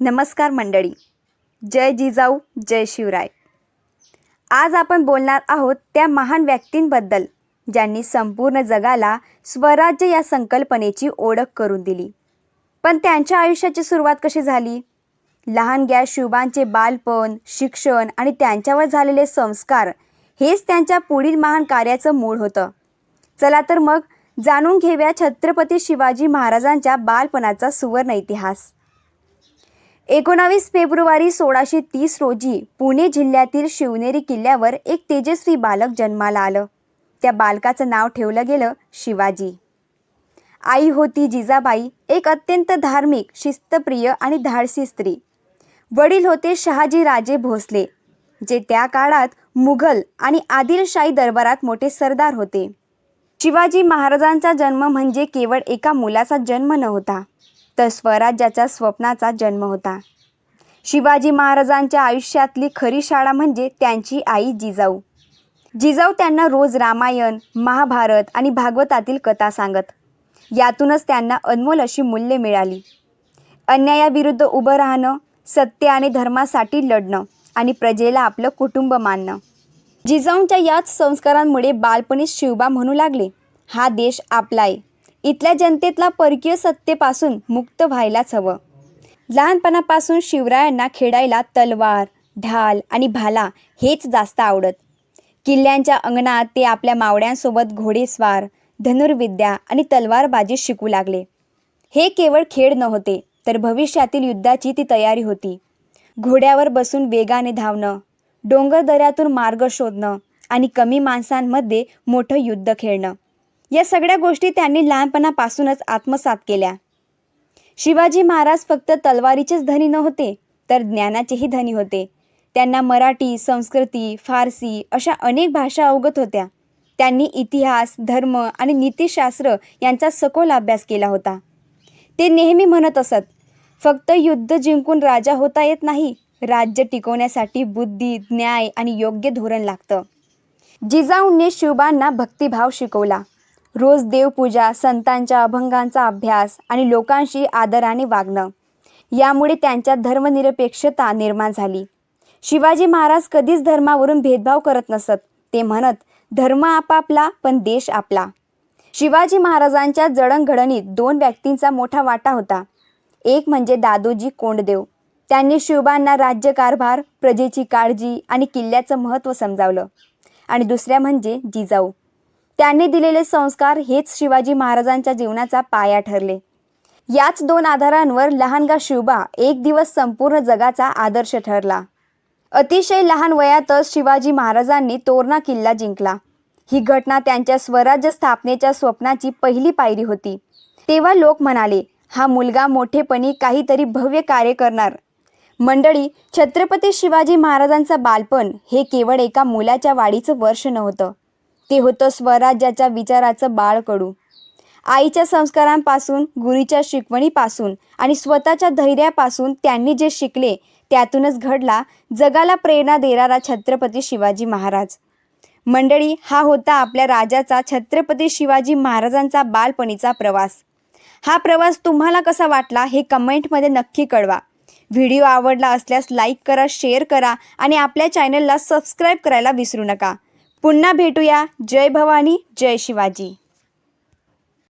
नमस्कार मंडळी. जय जिजाऊ जय शिवराय. आज आपण बोलणार आहोत त्या महान व्यक्तींबद्दल ज्यांनी संपूर्ण जगाला स्वराज्य या संकल्पनेची ओळख करून दिली. पण त्यांच्या आयुष्याची सुरुवात कशी झाली? लहानग्या शिवबांचे बालपण शिक्षण आणि त्यांच्यावर झालेले संस्कार हेच त्यांच्या पुढील महान कार्याचं मूळ होतं. चला तर मग जाणून घेऊया छत्रपती शिवाजी महाराजांच्या बालपणाचा सुवर्ण इतिहास. एकोणावीस फेब्रुवारी सोळाशे तीस रोजी पुणे जिल्ह्यातील शिवनेरी किल्ल्यावर एक तेजस्वी बालक जन्माला आलं. त्या बालकाचं नाव ठेवलं गेलं शिवाजी. आई होती जिजाबाई एक अत्यंत धार्मिक शिस्तप्रिय आणि धाडसी स्त्री. वडील होते शहाजी राजे भोसले जे त्या काळात मुघल आणि आदिलशाही दरबारात मोठे सरदार होते. शिवाजी महाराजांचा जन्म म्हणजे केवळ एका मुलाचा जन्म नव्हता. तर स्वराज्याच्या स्वप्नाचा जन्म होता. शिवाजी महाराजांच्या आयुष्यातली खरी शाळा म्हणजे त्यांची आई जिजाऊ. जिजाऊ त्यांना रोज रामायण महाभारत आणि भागवतातील कथा सांगत. यातूनच त्यांना अनमोल अशी मूल्ये मिळाली. अन्यायाविरुद्ध उभं राहणं सत्य आणि धर्मासाठी लढणं आणि प्रजेला आपलं कुटुंब मानणं. जिजाऊंच्या याच संस्कारांमुळे बालपणीच शिवबा म्हणू लागले हा देश आपला आहे इथल्या जनतेतला परकीय सत्तेपासून मुक्त व्हायलाच हवं. लहानपणापासून शिवरायांना खेळायला तलवार ढाल आणि भाला हेच जास्त आवडत. किल्ल्यांच्या अंगणात ते आपल्या मावड्यांसोबत घोडेस्वार धनुर्विद्या आणि तलवारबाजी शिकू लागले. हे केवळ खेळ नव्हते तर भविष्यातील युद्धाची ती तयारी होती. घोड्यावर बसून वेगाने धावणं डोंगर दऱ्यातून मार्ग शोधणं आणि कमी माणसांमध्ये मोठं युद्ध खेळणं. या सगळ्या गोष्टी त्यांनी लहानपणापासूनच आत्मसात केल्या. शिवाजी महाराज फक्त तलवारीचेच धनी नव्हते तर ज्ञानाचेही धनी होते. त्यांना मराठी संस्कृती फारसी अशा अनेक भाषा अवगत होत्या. त्यांनी इतिहास धर्म आणि नीतिशास्त्र यांचा सखोल अभ्यास केला होता. ते नेहमी म्हणत असत फक्त युद्ध जिंकून राजा होता येत नाही राज्य टिकवण्यासाठी बुद्धी न्याय आणि योग्य धोरण लागतं. जिजाऊंनी शिवबांना भक्तिभाव शिकवला. रोज देवपूजा संतांच्या अभंगांचा अभ्यास आणि लोकांशी आदराने वागणं. यामुळे त्यांच्यात धर्मनिरपेक्षता निर्माण झाली. शिवाजी महाराज कधीच धर्मावरून भेदभाव करत नसत. ते म्हणत धर्म आपापला पण देश आपला. शिवाजी महाराजांच्या जडणघडणीत दोन व्यक्तींचा मोठा वाटा होता. एक म्हणजे दादोजी कोंडदेव. त्यांनी शिवबांना राज्यकारभार प्रजेची काळजी आणि किल्ल्याचं महत्त्व समजावलं. आणि दुसऱ्या म्हणजे जिजाऊ. त्यांनी दिलेले संस्कार हेच शिवाजी महाराजांच्या जीवनाचा पाया ठरले. याच दोन आधारांवर लहानगा शिवबा एक दिवस संपूर्ण जगाचा आदर्श ठरला. अतिशय लहान वयातच शिवाजी महाराजांनी तोरणा किल्ला जिंकला. ही घटना त्यांच्या स्वराज्य स्थापनेच्या स्वप्नाची पहिली पायरी होती. तेव्हा लोक म्हणाले हा मुलगा मोठेपणी काहीतरी भव्य कार्य करणार. मंडळी छत्रपती शिवाजी महाराजांचं बालपण हे केवळ एका मुलाच्या वाढीचं वर्ष नव्हतं. ते होतं स्वराज्याच्या विचाराचं बाळकडू आईच्या संस्कारांपासून गुरुच्या शिकवणीपासून आणि स्वतःच्या धैर्यापासून त्यांनी जे शिकले त्यातूनच घडला जगाला प्रेरणा देणारा छत्रपती शिवाजी महाराज. मंडळी हा होता आपल्या राजाचा छत्रपती शिवाजी महाराजांचा बालपणीचा प्रवास. हा प्रवास तुम्हाला कसा वाटला हे कमेंटमध्ये नक्की कळवा. व्हिडिओ आवडला असल्यास लाईक करा शेअर करा आणि आपल्या चॅनलला सबस्क्राईब करायला विसरू नका. पुन्हा भेटूया. जय भवानी जय शिवाजी.